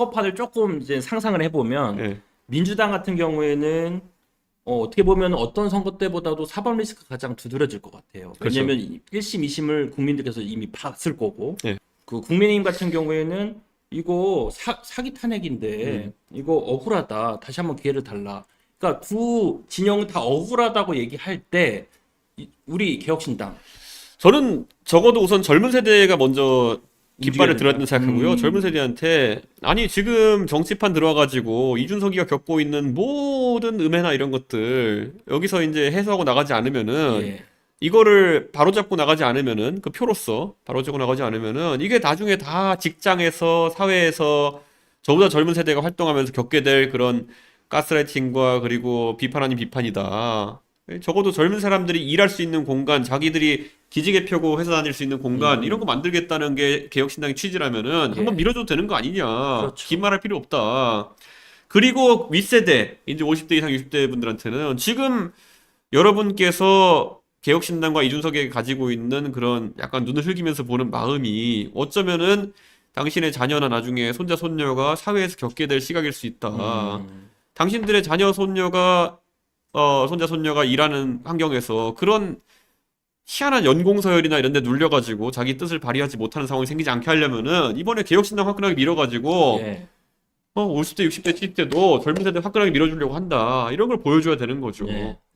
선거판을 조금 이제 상상을 해보면 예. 민주당 같은 경우에는 어, 어떻게 보면 어떤 선거 때보다도 사법 리스크가 가장 두드러질 것 같아요. 그렇죠. 왜냐하면 1심, 2심을 국민들께서 이미 봤을 거고 예. 그 국민의힘 같은 경우에는 이거 사, 사기 탄핵인데 음. 이거 억울하다. 다시 한번 기회를 달라. 그러니까 두 진영 다 억울하다고 얘기할 때 이- 우리 개혁신당 저는 적어도 우선 젊은 세대가 먼저 깃발을 된다. 생각하고요. 음. 젊은 세대한테 아니 지금 정치판 들어와가지고 이준석이가 겪고 있는 모든 음해나 이런 것들 여기서 이제 해소하고 나가지 않으면은 예. 이거를 바로잡고 나가지 않으면은 그 표로서 바로잡고 나가지 않으면은 이게 나중에 다 직장에서 사회에서 저보다 젊은 세대가 활동하면서 겪게 될 그런 가스라이팅과 그리고 비판 아닌 비판이다. 적어도 젊은 사람들이 일할 수 있는 공간, 자기들이 기지개 펴고 회사 다닐 수 있는 공간 음. 이런 거 만들겠다는 게 개혁신당의 취지라면은 예. 한번 밀어줘도 되는 거 아니냐. 그렇죠. 기만할 필요 없다. 그리고 윗세대 이제 50대 이상 60대 분들한테는 지금 여러분께서 개혁신당과 이준석이 가지고 있는 그런 약간 눈을 흘기면서 보는 마음이 어쩌면은 당신의 자녀나 나중에 손자 손녀가 사회에서 겪게 될 시각일 수 있다. 음. 당신들의 자녀 손녀가 어 손자 손녀가 일하는 환경에서 그런 희한한 연공서열이나 이런 데 눌려가지고 자기 뜻을 발휘하지 못하는 상황이 생기지 않게 하려면은 이번에 개혁신당 화끈하게 밀어가지고 예. 어 50대 60대 70대도 젊은 세대 화끈하게 밀어주려고 한다 이런 걸 보여줘야 되는 거죠. 예.